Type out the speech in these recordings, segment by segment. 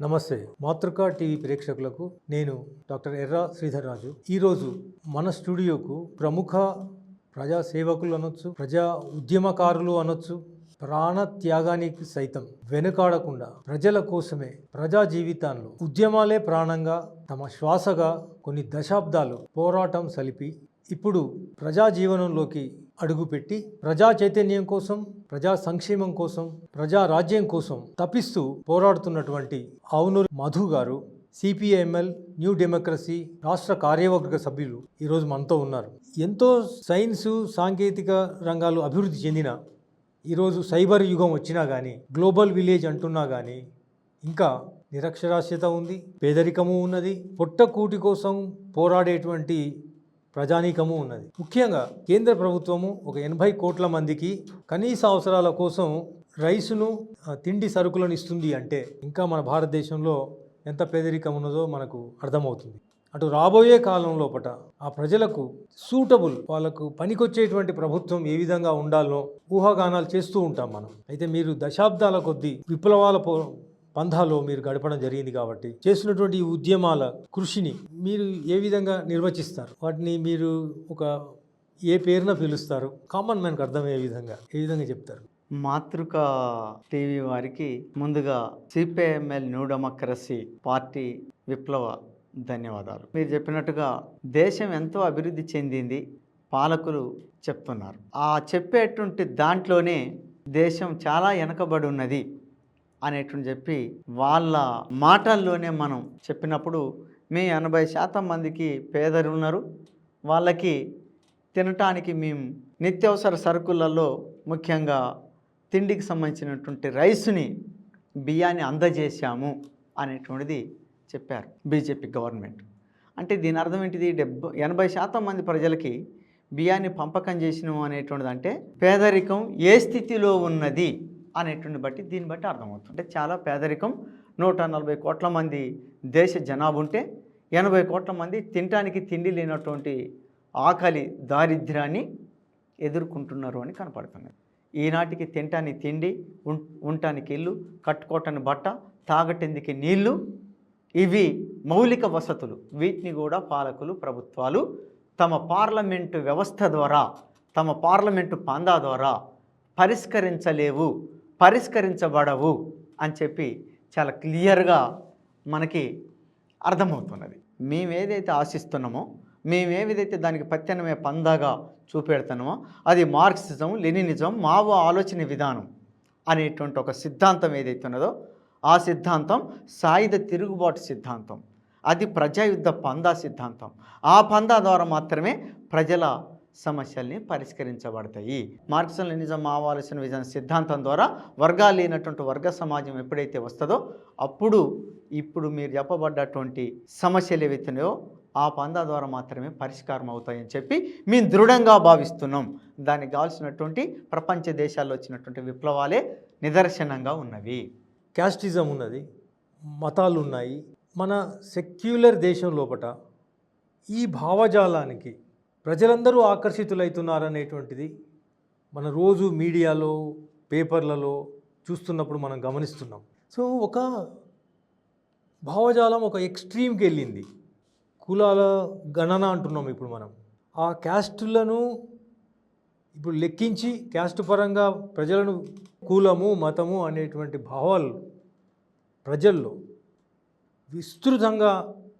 నమస్తే. మాతృకా టీవీ ప్రేక్షకులకు నేను డాక్టర్ ఎర్రా శ్రీధర్ రాజు ఈరోజు మన స్టూడియోకు ప్రముఖ ప్రజా సేవకులు అనొచ్చు ప్రజా ఉద్యమకారులు అనొచ్చు ప్రాణ త్యాగానికి సైతం వెనుకాడకుండా ప్రజల కోసమే ప్రజా జీవితాల్లో ఉద్యమాలే ప్రాణంగా తమ శ్వాసగా కొన్ని దశాబ్దాలు పోరాటం సలిపి ఇప్పుడు ప్రజా జీవనంలోకి అడుగుపెట్టి ప్రజా చైతన్యం కోసం ప్రజా సంక్షేమం కోసం ప్రజా రాజ్యం కోసం తపిస్తూ పోరాడుతున్నటువంటి అవునూరు మధు గారు సిపిఐఎంఎల్ న్యూ డెమోక్రసీ రాష్ట్ర కార్యవర్గ సభ్యులు ఈరోజు మనతో ఉన్నారు. ఎంతో సైన్సు సాంకేతిక రంగాలు అభివృద్ధి చెందిన ఈరోజు సైబర్ యుగం వచ్చినా కానీ గ్లోబల్ విలేజ్ అంటున్నా కానీ ఇంకా నిరక్షరాస్యత ఉంది పేదరికము ఉన్నది. పొట్టకూటి కోసం పోరాడేటువంటి ప్రజానీకము ఉన్నది. ముఖ్యంగా కేంద్ర ప్రభుత్వము ఒక ఎనభై కోట్ల మందికి కనీస అవసరాల కోసం రైసును తిండి సరుకులను ఇస్తుంది అంటే ఇంకా మన భారతదేశంలో ఎంత పేదరికం ఉన్నదో మనకు అర్థమవుతుంది. అటు రాబోయే కాలం లోపట ఆ ప్రజలకు సూటబుల్ వాళ్ళకు పనికొచ్చేటువంటి ప్రభుత్వం ఏ విధంగా ఉండాలో ఊహాగానాలు చేస్తూ ఉంటాం మనం. అయితే మీరు దశాబ్దాల కొద్దీ విప్లవాల పంధాలో మీరు గడపడం జరిగింది కాబట్టి చేసినటువంటి ఉద్యమాల కృషిని మీరు ఏ విధంగా నిర్వచిస్తారు? వాటిని మీరు ఒక ఏ పేరున పిలుస్తారు? కామన్ మ్యాన్కి అర్థమయ్యే విధంగా ఏ విధంగా చెప్తారు? మాతృక టీవీ వారికి ముందుగా సిపిఐఎంఎల్ న్యూ డెమోక్రసీ పార్టీ విప్లవ ధన్యవాదాలు. మీరు చెప్పినట్టుగా దేశం ఎంతో అభివృద్ధి చెందింది పాలకులు చెప్తున్నారు. ఆ చెప్పేటువంటి దాంట్లోనే దేశం చాలా వెనకబడి ఉన్నది. అనేటువంటి చెప్పి వాళ్ళ మాటల్లోనే మనం చెప్పినప్పుడు మీ ఎనభై శాతం మందికి పేదలు ఉన్నారు వాళ్ళకి తినటానికి మేము నిత్యవసర సరుకులలో ముఖ్యంగా తిండికి సంబంధించినటువంటి రైస్ని బియ్యాన్ని అందజేశాము అనేటువంటిది చెప్పారు బీజేపీ గవర్నమెంట్. అంటే దీని అర్థం ఏంటిది? డెబ్బై ఎనభై శాతం మంది ప్రజలకి బియ్యాన్ని పంపకం చేసినాము అనేటువంటిది అంటే పేదరికం ఏ స్థితిలో ఉన్నది? అనేటువంటి బట్టి దీన్ని బట్టి అర్థమవుతుంది. అంటే చాలా పేదరికం. నూట నలభై కోట్ల మంది దేశ జనాభా ఉంటే ఎనభై కోట్ల మంది తినటానికి తిండి లేనటువంటి ఆకలి దారిద్ర్యాన్ని ఎదుర్కొంటున్నారు అని కనపడుతున్నది ఈనాటికి తినటానికి తిండి ఉం- ఉండటానికి ఇల్లు కట్టుకోవటానికి బట్ట తాగటందుకు నీళ్ళు ఇవి మౌలిక వసతులు. వీటిని కూడా పాలకులు ప్రభుత్వాలు తమ పార్లమెంటు వ్యవస్థ ద్వారా తమ పార్లమెంటు పందా ద్వారా పరిష్కరించలేవు. పరిష్కరించబడవు అని చెప్పి చాలా క్లియర్గా మనకి అర్థమవుతున్నది. మేము ఏదైతే ఆశిస్తున్నామో మేము దానికి ప్రత్యామ్నాయ పందాగా చూపెడుతున్నామో అది మార్క్సిజం లెనినిజం మావో ఆలోచన విధానం అనేటువంటి ఒక సిద్ధాంతం ఏదైతే ఉన్నదో ఆ సిద్ధాంతం సాయుధ తిరుగుబాటు సిద్ధాంతం. అది ప్రజాయుద్ధ పందా సిద్ధాంతం. ఆ పందా ద్వారా మాత్రమే ప్రజల సమస్యల్ని పరిష్కరించబడతాయి. మార్క్సిజం నిజం మావాల్సిన విధాన సిద్ధాంతం ద్వారా వర్గాలు లేనటువంటి వర్గ సమాజం ఎప్పుడైతే వస్తుందో అప్పుడు ఇప్పుడు మీరు చెప్పబడ్డటువంటి సమస్యలు ఏవైతున్నాయో ఆ పందా ద్వారా మాత్రమే పరిష్కారం అవుతాయని చెప్పి మేము దృఢంగా భావిస్తున్నాం. దానికి కావాల్సినటువంటి ప్రపంచ దేశాల్లో వచ్చినటువంటి విప్లవాలే నిదర్శనంగా ఉన్నవి. క్యాస్టిజం ఉన్నది మతాలు ఉన్నాయి. మన సెక్యులర్ దేశం లోపట ఈ భావజాలానికి ప్రజలందరూ ఆకర్షితులవుతున్నారనేటువంటిది మన రోజు మీడియాలో పేపర్లలో చూస్తున్నప్పుడు మనం గమనిస్తున్నాం. సో ఒక భావజాలం ఒక ఎక్స్ట్రీమ్కి వెళ్ళింది. కులాల గణన అంటున్నాం ఇప్పుడు మనం. ఆ క్యాస్టులను ఇప్పుడు లెక్కించి క్యాస్ట్ పరంగా ప్రజలను కులము మతము అనేటువంటి భావాలు ప్రజల్లో విస్తృతంగా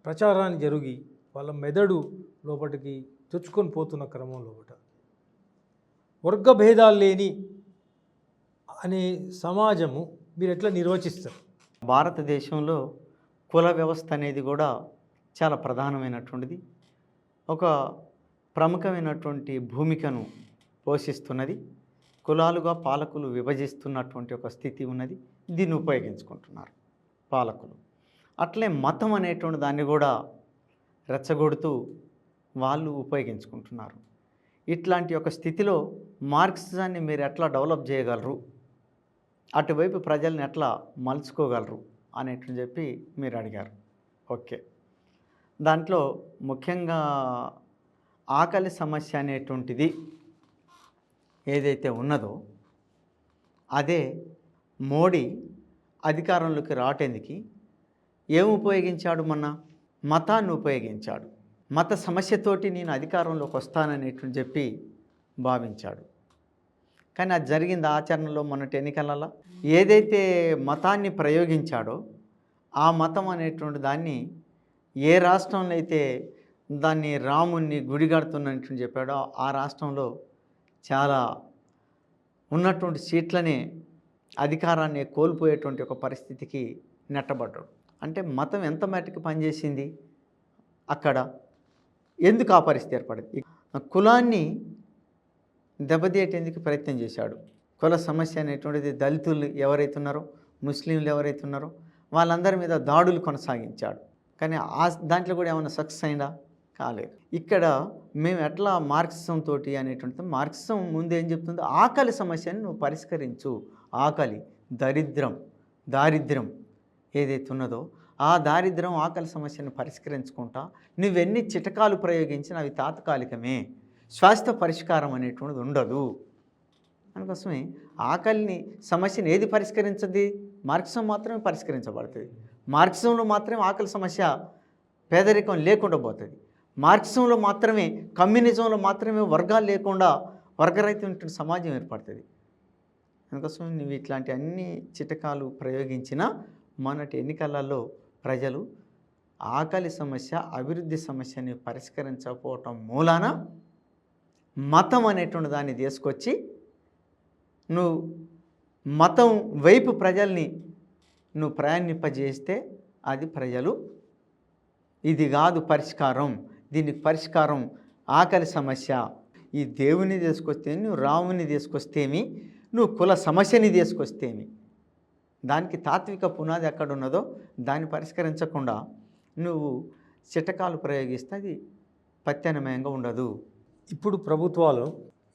ప్రచారాన్ని జరిగి వాళ్ళ మెదడు లోపలికి చొచ్చుకొని పోతున్న క్రమంలో ఒకట. వర్గభేదాలు లేని అనే సమాజము మీరు ఎట్లా నిర్వచిస్తారు? భారతదేశంలో కుల వ్యవస్థ అనేది కూడా చాలా ప్రధానమైనటువంటిది. ఒక ప్రముఖమైనటువంటి భూమికను పోషిస్తున్నది. కులాలుగా పాలకులు విభజిస్తున్నటువంటి ఒక స్థితి ఉన్నది. దీన్ని ఉపయోగించుకుంటున్నారు పాలకులు. అట్లే మతం అనేటువంటి దాన్ని కూడా రెచ్చగొడుతూ వాళ్ళు ఉపయోగించుకుంటున్నారు. ఇట్లాంటి ఒక స్థితిలో మార్క్సిజాన్ని మీరు ఎట్లా డెవలప్ చేయగలరు? అటువైపు ప్రజల్ని ఎట్లా మలుచుకోగలరు? అనేటువంటి చెప్పి మీరు అడిగారు. ఓకే. దాంట్లో ముఖ్యంగా ఆకలి సమస్య అనేటువంటిది ఏదైతే ఉన్నదో అదే మోడీ అధికారంలోకి రావటందుకు ఏమి ఉపయోగించాడు మొన్న? మతాన్ని ఉపయోగించాడు. మత సమస్యతోటి నేను అధికారంలోకి వస్తాననేటువంటి చెప్పి భావించాడు. కానీ అది జరిగింది ఆచరణలో మొన్నటి ఎన్నికలలో. ఏదైతే మతాన్ని ప్రయోగించాడో ఆ మతం అనేటువంటి దాన్ని ఏ రాష్ట్రంలో అయితే దాన్ని రాముణ్ణి గుడి కడుతున్నట్టు చెప్పాడో ఆ రాష్ట్రంలో చాలా ఉన్నటువంటి సీట్లనే అధికారాన్ని కోల్పోయేటువంటి ఒక పరిస్థితికి నెట్టబడ్డాడు. అంటే మతం ఎంత మటుకు పనిచేసింది? అక్కడ ఎందుకు ఆ పరిస్థితి ఏర్పడింది? కులాన్ని దెబ్బతీయటేందుకు ప్రయత్నం చేశాడు. కుల సమస్య అనేటువంటిది దళితులు ఎవరైతే ఉన్నారో ముస్లింలు ఎవరైతే ఉన్నారో వాళ్ళందరి మీద దాడులు కొనసాగించాడు. కానీ ఆ దాంట్లో కూడా ఏమైనా సక్సెస్ అయినా కాలేదు. ఇక్కడ మేము ఎట్లా మార్క్సిజం తోటి అనేటువంటిది మార్క్సిజం ముందు ఏం చెప్తుందో ఆకలి సమస్యను నువ్వు పరిష్కరించు. ఆకలి దరిద్రం దారిద్ర్యం ఏదైతే ఉన్నదో ఆ దారిద్రం ఆకలి సమస్యను పరిష్కరించుకుంటా. నువ్వెన్ని చిటకాలు ప్రయోగించినా అవి తాత్కాలికమే. శాశ్వత పరిష్కారం అనేటువంటిది ఉండదు. అందుకోసమే ఆకలిని సమస్యను ఏది పరిష్కరించది? మార్క్సం మాత్రమే పరిష్కరించబడుతుంది. మార్క్సంలో మాత్రమే ఆకలి సమస్య పేదరికం లేకుండా పోతుంది. మార్క్సంలో మాత్రమే కమ్యూనిజంలో మాత్రమే వర్గాలు లేకుండా వర్గరహితమైనటువంటి సమాజం ఏర్పడుతుంది. అందుకోసం నువ్వు ఇట్లాంటి అన్ని చిటకాలు ప్రయోగించిన మొన్నటి ఎన్నికలలో ప్రజలు ఆకలి సమస్య అభివృద్ధి సమస్యని పరిష్కరించకపోవటం మూలాన మతం అనేటువంటి దాన్ని తీసుకొచ్చి నువ్వు మతం వైపు ప్రజల్ని నువ్వు ప్రయాణింపజేస్తే అది ప్రజలు ఇది కాదు పరిష్కారం దీనికి పరిష్కారం ఆకలి సమస్య. ఈ దేవుని తీసుకొస్తే నువ్వు రాముని తీసుకొస్తేమి నువ్వు కుల సమస్యని తీసుకొస్తేమి. దానికి తాత్విక పునాది ఎక్కడ ఉన్నదో దాన్ని పరిష్కరించకుండా నువ్వు చిటకాలు ప్రయోగిస్తే అది ప్రత్యామ్నాయంగా ఉండదు. ఇప్పుడు ప్రభుత్వాలు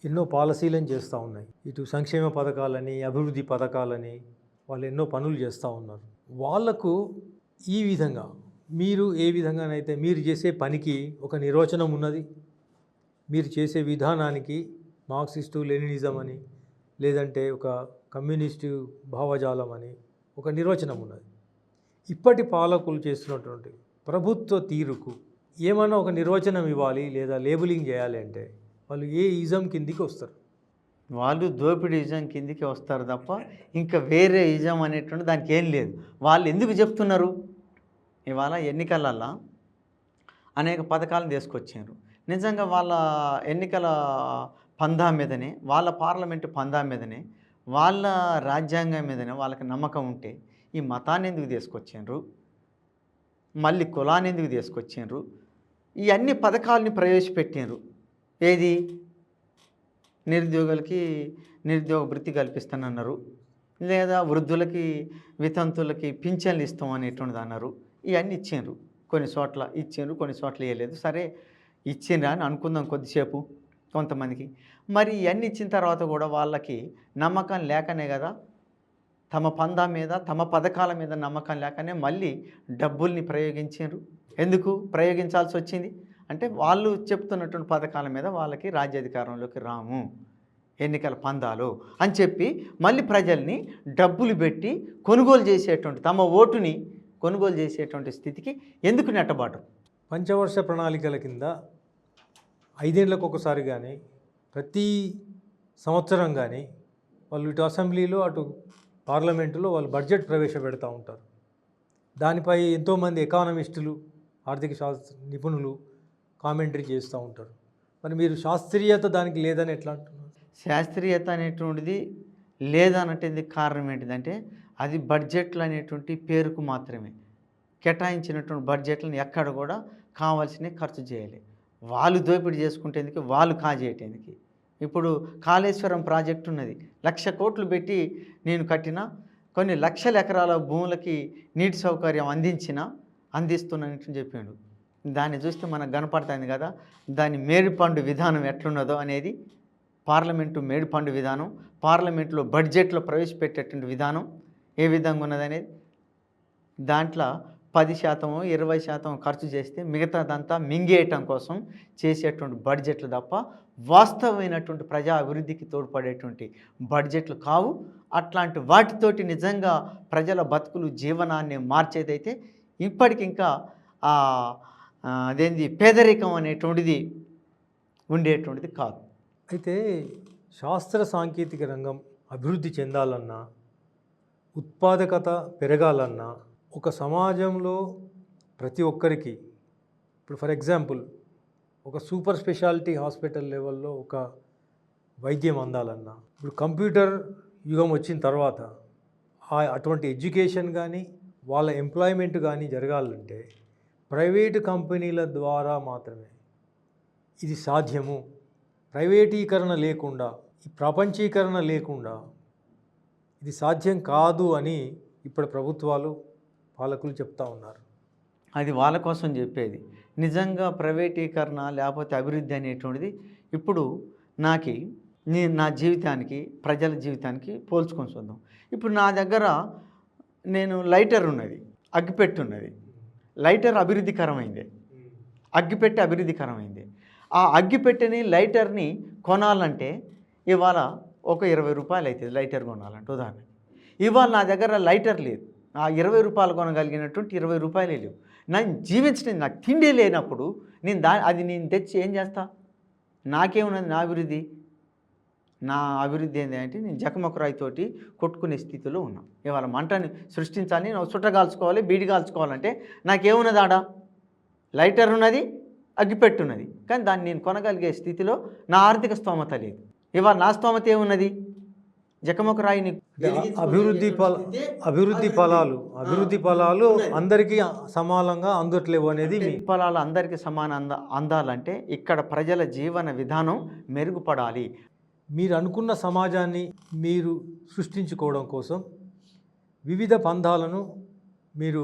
ఎన్నో పాలసీలను చేస్తూ ఉన్నాయి. ఇటు సంక్షేమ పథకాలని అభివృద్ధి పథకాలని వాళ్ళు ఎన్నో పనులు చేస్తూ ఉన్నారు. వాళ్ళకు ఈ విధంగా మీరు ఏ విధంగానైతే మీరు చేసే పనికి ఒక నిర్వచనం ఉన్నది మీరు చేసే విధానానికి మార్క్సిస్టు లెనినిజం అని లేదంటే ఒక కమ్యూనిస్టు భావజాలం అని ఒక నిర్వచనం ఉన్నది. ఇప్పటి పాలకులు చేస్తున్నటువంటి ప్రభుత్వ తీరుకు ఏమన్నా ఒక నిర్వచనం ఇవ్వాలి లేదా లేబులింగ్ చేయాలి అంటే వాళ్ళు ఏ ఈజం కిందికి వస్తారు? వాళ్ళు దోపిడీ ఇజం కిందికి వస్తారు తప్ప ఇంకా వేరే ఇజం అనేటువంటి దానికి ఏం లేదు. వాళ్ళు ఎందుకు చెప్తున్నారు? ఇవాళ ఎన్నికలల్లో అనేక పథకాలను తీసుకొచ్చారు. నిజంగా వాళ్ళ ఎన్నికల పందా మీదనే వాళ్ళ పార్లమెంటు పందా మీదనే వాళ్ళ రాజ్యాంగం మీదనే వాళ్ళకి నమ్మకం ఉంటే ఈ మతాన్ని ఎందుకు తీసుకొచ్చారు మళ్ళీ కులాన్ని ఎందుకు తీసుకొచ్చారు ఈ అన్ని పథకాలని ప్రవేశపెట్టారు ఏది? నిరుద్యోగులకి నిరుద్యోగ వృత్తి కల్పిస్తానన్నారు. లేదా వృద్ధులకి వితంతులకి పింఛన్లు ఇస్తాం అనేటువంటిది అన్నారు. ఇవన్నీ ఇచ్చిండ్రు. కొన్ని చోట్ల ఇచ్చిండ్రు కొన్ని చోట్ల ఇవ్వలేదు సరే ఇచ్చిండ్రా అని అనుకుందాం కొద్దిసేపు. కొంతమందికి. మరి ఇవన్నీ ఇచ్చిన తర్వాత కూడా వాళ్ళకి నమ్మకం లేకనే కదా? తమ పందా మీద తమ పథకాల మీద నమ్మకం లేకనే మళ్ళీ డబ్బుల్ని ప్రయోగించారు ఎందుకు? ప్రయోగించాల్సి వచ్చింది. అంటే వాళ్ళు చెప్తున్నటువంటి పథకాల మీద వాళ్ళకి రాజ్యాధికారంలోకి రాము. ఎన్నికల పందాలు అని చెప్పి మళ్ళీ ప్రజల్ని డబ్బులు పెట్టి కొనుగోలు చేసేటువంటి తమ ఓటుని కొనుగోలు చేసేటువంటి స్థితికి ఎందుకు నెట్టబాటు? పంచవర్ష ప్రణాళికల కింద ఐదేళ్ళకు ఒకసారి కానీ ప్రతి సంవత్సరం కానీ వాళ్ళు ఇటు అసెంబ్లీలో అటు పార్లమెంటులో వాళ్ళు బడ్జెట్ ప్రవేశపెడతా ఉంటారు. దానిపై ఎంతోమంది ఎకానమిస్టులు ఆర్థిక శాస్త్ర నిపుణులు కామెంటరీ చేస్తూ ఉంటారు. మరి మీరు శాస్త్రీయత దానికి లేదని ఎట్లా అంటున్నారు? శాస్త్రీయత అనేటువంటిది లేదన్నట్టు కారణం ఏంటిదంటే అది బడ్జెట్లు అనేటువంటి పేరుకు మాత్రమే. కేటాయించినటువంటి బడ్జెట్లను ఎక్కడ కూడా కావాల్సినవి ఖర్చు చేయాలి. వాళ్ళు దోపిడీ చేసుకుంటేందుకు వాళ్ళు కాజేయటానికి ఇప్పుడు కాళేశ్వరం ప్రాజెక్టు ఉన్నది. లక్ష కోట్లు పెట్టి నేను కట్టిన కొన్ని లక్షల ఎకరాల భూములకి నీటి సౌకర్యం అందించిన అందిస్తున్నానని చెప్పాడు. దాన్ని చూస్తే మనకు కనపడుతుంది కదా దాని మేడిపండు విధానం ఎట్లున్నదో అనేది పార్లమెంటు మేడిపండు విధానం పార్లమెంట్లో బడ్జెట్లో ప్రవేశపెట్టేటువంటి విధానం ఏ విధంగా ఉన్నదనేది దాంట్లో పది శాతము ఇరవై శాతం ఖర్చు చేస్తే మిగతాదంతా మింగేయటం కోసం చేసేటువంటి బడ్జెట్లు తప్ప వాస్తవమైనటువంటి ప్రజా అభివృద్ధికి తోడ్పడేటువంటి బడ్జెట్లు కావు. అట్లాంటి వాటితోటి నిజంగా ప్రజల బతుకులు జీవనాన్ని మార్చేదైతే ఇప్పటికింకా అదేంది పేదరికం అనేటువంటిది ఉండేటువంటిది కాదు. అయితే శాస్త్ర సాంకేతిక రంగం అభివృద్ధి చెందాలన్నా ఉత్పాదకత పెరగాలన్నా ఒక సమాజంలో ప్రతి ఒక్కరికి ఇప్పుడు ఫర్ ఎగ్జాంపుల్ ఒక సూపర్ స్పెషాలిటీ హాస్పిటల్ లెవెల్లో ఒక వైద్యం అందాలన్నా ఇప్పుడు కంప్యూటర్ యుగం వచ్చిన తర్వాత ఆ అటువంటి ఎడ్యుకేషన్ కానీ వాళ్ళ ఎంప్లాయ్మెంట్ కానీ జరగాలంటే ప్రైవేటు కంపెనీల ద్వారా మాత్రమే ఇది సాధ్యము. ప్రైవేటీకరణ లేకుండా ఈ ప్రపంచీకరణ లేకుండా ఇది సాధ్యం కాదు అని ఇప్పుడు ప్రభుత్వాలు పాలకులు చెప్తా ఉన్నారు. అది వాళ్ళ కోసం చెప్పేది. నిజంగా ప్రైవేటీకరణ లేకపోతే అభివృద్ధి అనేటువంటిది ఇప్పుడు నాకి నీ నా జీవితానికి ప్రజల జీవితానికి పోల్చుకొని చూద్దాం. ఇప్పుడు నా దగ్గర నేను లైటర్ ఉన్నది అగ్గిపెట్టి ఉన్నది. లైటర్ అభివృద్ధికరమైంది. అగ్గిపెట్టె అభివృద్ధికరమైంది. ఆ అగ్గిపెట్టెని లైటర్ని కొనాలంటే ఇవాళ ఒక ఇరవై రూపాయలు అవుతుంది లైటర్ కొనాలంటే ఉదాహరణ ఇవాళ నా దగ్గర లైటర్ లేదు. ఆ ఇరవై రూపాయలు కొనగలిగినటువంటి ఇరవై రూపాయలే లేవు. నేను జీవించడం నాకు తిండి లేనప్పుడు నేను దా అది నేను తెచ్చి ఏం చేస్తా? నాకేమున్నది నా అభివృద్ధి? నా అభివృద్ధి ఏంటి అంటే నేను జకమకురాయితోటి కొట్టుకునే స్థితిలో ఉన్నా. ఇవాళ మంటని సృష్టించాలి నేను సుట్ట కాల్చుకోవాలి బీడి కాల్చుకోవాలంటే నాకేమున్నది ఆడ? లైటర్ ఉన్నది అగ్గిపెట్టున్నది. కానీ దాన్ని నేను కొనగలిగే స్థితిలో నా ఆర్థిక స్తోమత లేదు. ఇవాళ నా స్తోమత ఏమున్నది? జకమొక రాయిని అభివృద్ధి ఫల అభివృద్ధి ఫలాలు అభివృద్ధి ఫలాలు అందరికీ సమానంగా అందట్లేవు అనేది మీ ఫలాలు అందరికీ సమాన అంద అందాలంటే ఇక్కడ ప్రజల జీవన విధానం మెరుగుపడాలి. మీరు అనుకున్న సమాజాన్ని మీరు సృష్టించుకోవడం కోసం వివిధ పంధాలను మీరు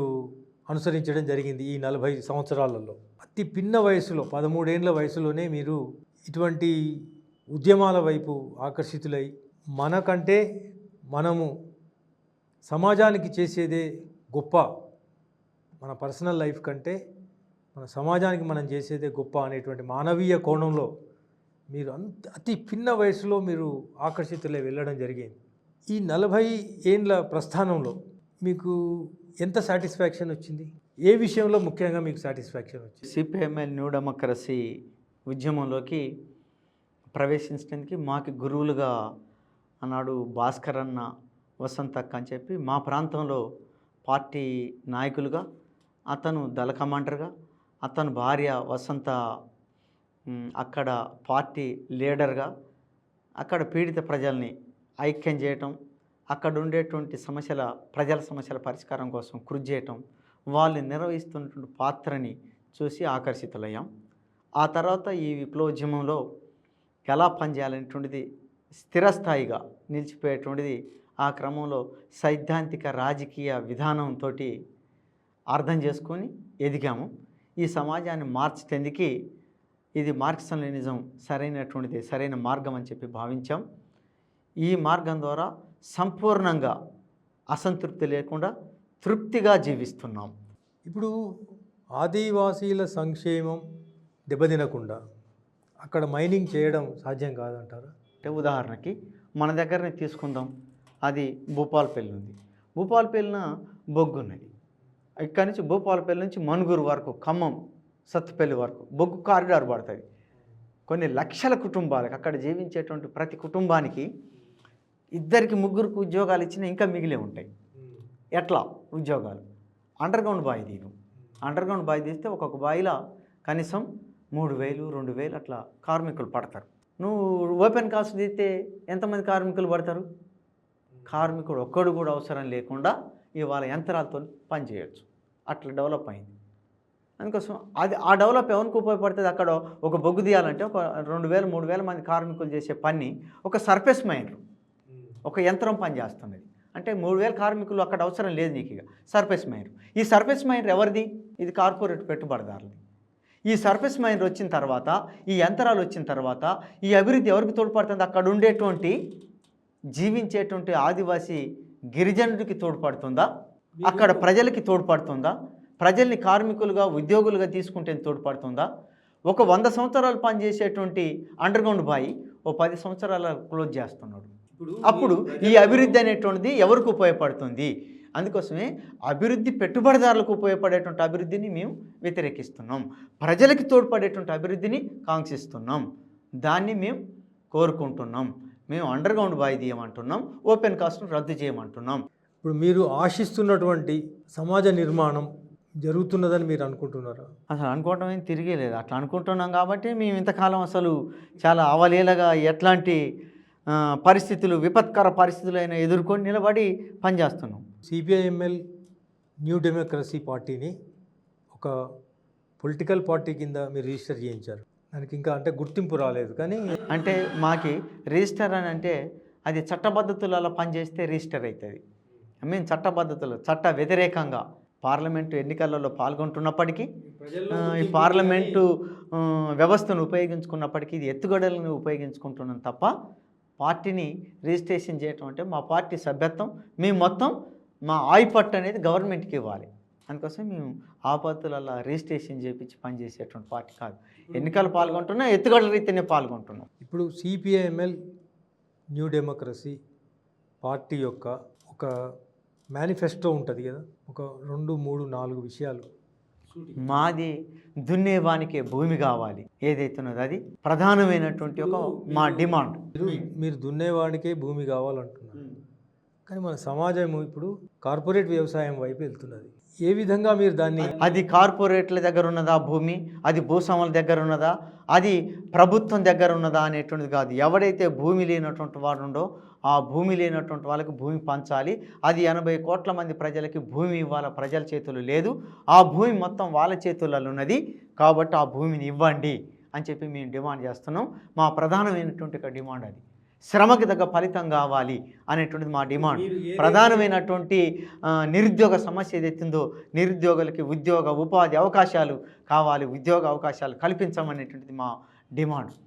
అనుసరించడం జరిగింది ఈ నలభై సంవత్సరాలలో. అతి పిన్న వయసులో పదమూడేండ్ల వయసులోనే మీరు ఇటువంటి ఉద్యమాల వైపు ఆకర్షితులై మనకంటే మనము సమాజానికి చేసేదే గొప్ప మన పర్సనల్ లైఫ్ కంటే మన సమాజానికి మనం చేసేదే గొప్ప అనేటువంటి మానవీయ కోణంలో మీరు అంత అతి పిన్న వయసులో మీరు ఆకర్షితులై వెళ్ళడం జరిగింది. ఈ నలభై ఏండ్ల ప్రస్థానంలో మీకు ఎంత సాటిస్ఫాక్షన్ వచ్చింది? ఏ విషయంలో ముఖ్యంగా మీకు సాటిస్ఫాక్షన్ వచ్చింది? సిపిఎంఎల్ న్యూ డెమోక్రసీ ఉద్యమంలోకి ప్రవేశించడానికి మాకు గురువులుగా అన్నాడు భాస్కర్ అన్న వసంత్ అక్క అని చెప్పి. మా ప్రాంతంలో పార్టీ నాయకులుగా అతను దళ కమాండర్గా అతను భార్య వసంత అక్కడ పార్టీ లీడర్గా అక్కడ పీడిత ప్రజల్ని ఐక్యం చేయటం అక్కడ ఉండేటువంటి సమస్యల ప్రజల సమస్యల పరిష్కారం కోసం కృషి చేయటం వాళ్ళు నిర్వహిస్తున్నటువంటి పాత్రని చూసి ఆకర్షితులయ్యాం. ఆ తర్వాత ఈ విప్లవోద్యమంలో ఎలా పనిచేయాలనేటువంటిది స్థిరస్థాయిగా నిలిచిపోయేటువంటిది ఆ క్రమంలో సైద్ధాంతిక రాజకీయ విధానంతో అర్థం చేసుకొని ఎదిగాము. ఈ సమాజాన్ని మార్చటందుకు ఇది మార్క్సన్ లెనిజం సరైనటువంటిది సరైన మార్గం అని చెప్పి భావించాం. ఈ మార్గం ద్వారా సంపూర్ణంగా అసంతృప్తి లేకుండా తృప్తిగా జీవిస్తున్నాం. ఇప్పుడు ఆదివాసీల సంక్షేమం దెబ్బతినకుండా అక్కడ మైనింగ్ చేయడం సాధ్యం కాదంటారా? అంటే ఉదాహరణకి మన దగ్గరనే తీసుకుందాం. అది భూపాలపల్లి ఉంది భూపాలపల్లిన బొగ్గు ఉన్నది ఇక్కడి నుంచి భూపాలపల్లి నుంచి మనుగురు వరకు ఖమ్మం సత్తుపల్లి వరకు బొగ్గు కారిడార్ పడుతుంది. కొన్ని లక్షల కుటుంబాలకు అక్కడ జీవించేటువంటి ప్రతి కుటుంబానికి ఇద్దరికి ముగ్గురికి ఉద్యోగాలు ఇచ్చినా ఇంకా మిగిలే ఉంటాయి. ఎట్లా? ఉద్యోగాలు. అండర్ గ్రౌండ్ బావి తీరు. అండర్ గ్రౌండ్ బావి తీస్తే ఒక్కొక్క బావిలో కనీసం మూడు వేలు రెండు వేలు అట్లా కార్మికులు పడతారు. నువ్వు ఓపెన్ కాస్ట్ తీస్తే ఎంతమంది కార్మికులు పడతారు? కార్మికుడు ఒక్కడు కూడా అవసరం లేకుండా ఇవాళ యంత్రాలతో పనిచేయచ్చు అట్లా డెవలప్ అయింది. అందుకోసం అది ఆ డెవలప్ ఎవరికి ఉపయోగపడుతుంది? అక్కడ ఒక బొగ్గు తీయాలంటే ఒక రెండు వేల మూడు వేల మంది కార్మికులు చేసే పని ఒక సర్ఫేస్ మైనర్. ఒక యంత్రం పని చేస్తున్నది అంటే మూడు వేల కార్మికులు అక్కడ అవసరం లేదు నీకు ఇక. Surface miner. ఈ సర్ఫేస్ మైనర్ ఎవరిది? ఇది కార్పొరేట్ పెట్టుబడిదారులది. ఈ సర్ఫేస్ మైనర్ వచ్చిన తర్వాత ఈ యంత్రాలు వచ్చిన తర్వాత ఈ అభివృద్ధి ఎవరికి తోడ్పడుతుంది? అక్కడ ఉండేటువంటి జీవించేటువంటి ఆదివాసీ గిరిజనుడికి తోడ్పడుతుందా? అక్కడ ప్రజలకి తోడ్పడుతుందా? ప్రజల్ని కార్మికులుగా ఉద్యోగులుగా తీసుకుంటే తోడ్పడుతుందా? ఒక వంద సంవత్సరాలు పనిచేసేటువంటి అండర్ గ్రౌండ్ బాయి ఓ పది సంవత్సరాల క్లోజ్ చేస్తున్నాడు. అప్పుడు ఈ అభివృద్ధి అనేటువంటిది ఎవరికి ఉపయోగపడుతుంది? అందుకోసమే అభివృద్ధి పెట్టుబడిదారులకు ఉపయోగపడేటువంటి అభివృద్ధిని మేము వ్యతిరేకిస్తున్నాం. ప్రజలకి తోడ్పడేటువంటి అభివృద్ధిని కాంక్షిస్తున్నాం. దాన్ని మేము కోరుకుంటున్నాం. మేము అండర్ గ్రౌండ్ బాయ్ తీయమంటున్నాం ఓపెన్ కాస్ట్ను రద్దు చేయమంటున్నాం. ఇప్పుడు మీరు ఆశిస్తున్నటువంటి సమాజ నిర్మాణం జరుగుతున్నదని మీరు అనుకుంటున్నారా? అసలు అనుకోవటం ఏం తిరిగే లేదు అట్లా అనుకుంటున్నాం కాబట్టి మేము ఇంతకాలం అసలు చాలా అవలీలగా ఎట్లాంటి పరిస్థితులు విపత్కర పరిస్థితులైనా ఎదుర్కొని నిలబడి పనిచేస్తున్నాం. సిపిఐఎంఎల్ న్యూ డెమోక్రసీ పార్టీని ఒక పొలిటికల్ పార్టీ కింద మీరు రిజిస్టర్ చేయించారు. దానికి ఇంకా అంటే గుర్తింపు రాలేదు కానీ అంటే మాకి రిజిస్టర్ అని అంటే అది చట్టబద్ధతులలో పనిచేస్తే రిజిస్టర్ అవుతుంది. ఐ మీన్ చట్టబద్ధతులు చట్ట వ్యతిరేకంగా పార్లమెంటు ఎన్నికలలో పాల్గొంటున్నప్పటికీ ఈ పార్లమెంటు వ్యవస్థను ఉపయోగించుకున్నప్పటికీ ఇది ఎత్తుగడలను ఉపయోగించుకుంటున్నాం తప్ప పార్టీని రిజిస్ట్రేషన్ చేయటం అంటే మా పార్టీ సభ్యత్వం మేము మొత్తం మా ఆయిపట్టు అనేది గవర్నమెంట్కి ఇవ్వాలి. అందుకోసం మేము ఆ పద్ధతులలో రిజిస్ట్రేషన్ చేయించి పనిచేసేటువంటి పార్టీ కాదు. ఎన్నికలు పాల్గొంటున్నాం ఎత్తుగడల రీతినే పాల్గొంటున్నాం. ఇప్పుడు సిపిఐఎంఎల్ న్యూ డెమోక్రసీ పార్టీ యొక్క ఒక మేనిఫెస్టో ఉంటుంది కదా ఒక రెండు మూడు నాలుగు విషయాలు. మాది దున్నేవానికి భూమి కావాలి. ఏదైతున్నదో అది ప్రధానమైనటువంటి ఒక మా డిమాండ్. మీరు మీరు దున్నేవాడికే భూమి కావాలంటున్నారు. కానీ మన సమాజం ఇప్పుడు కార్పొరేట్ వ్యవసాయం వైపు వెళ్తున్నది. ఏ విధంగా మీరు దాన్ని అది కార్పొరేట్ల దగ్గర ఉన్నదా భూమి? అది భూస్వాముల దగ్గర ఉన్నదా? అది ప్రభుత్వం దగ్గర ఉన్నదా అనేటువంటిది కాదు. ఎవడైతే భూమి లేనటువంటి వాడు ఉండో ఆ భూమి లేనటువంటి వాళ్ళకి భూమి పంచాలి. అది ఎనభై కోట్ల మంది ప్రజలకి భూమి ఇవ్వాల ప్రజల చేతులు లేదు. ఆ భూమి మొత్తం వాళ్ళ చేతులలో ఉన్నది. కాబట్టి ఆ భూమిని ఇవ్వండి అని చెప్పి మేము డిమాండ్ చేస్తున్నాం. మా ప్రధానమైనటువంటి డిమాండ్ అది. శ్రమకి తగ్గ ఫలితం కావాలి అనేటువంటిది మా డిమాండ్. ప్రధానమైనటువంటి నిరుద్యోగ సమస్య ఏదైతుందో నిరుద్యోగులకి ఉద్యోగ ఉపాధి అవకాశాలు కావాలి ఉద్యోగ అవకాశాలు కల్పించమనేటువంటిది మా డిమాండ్.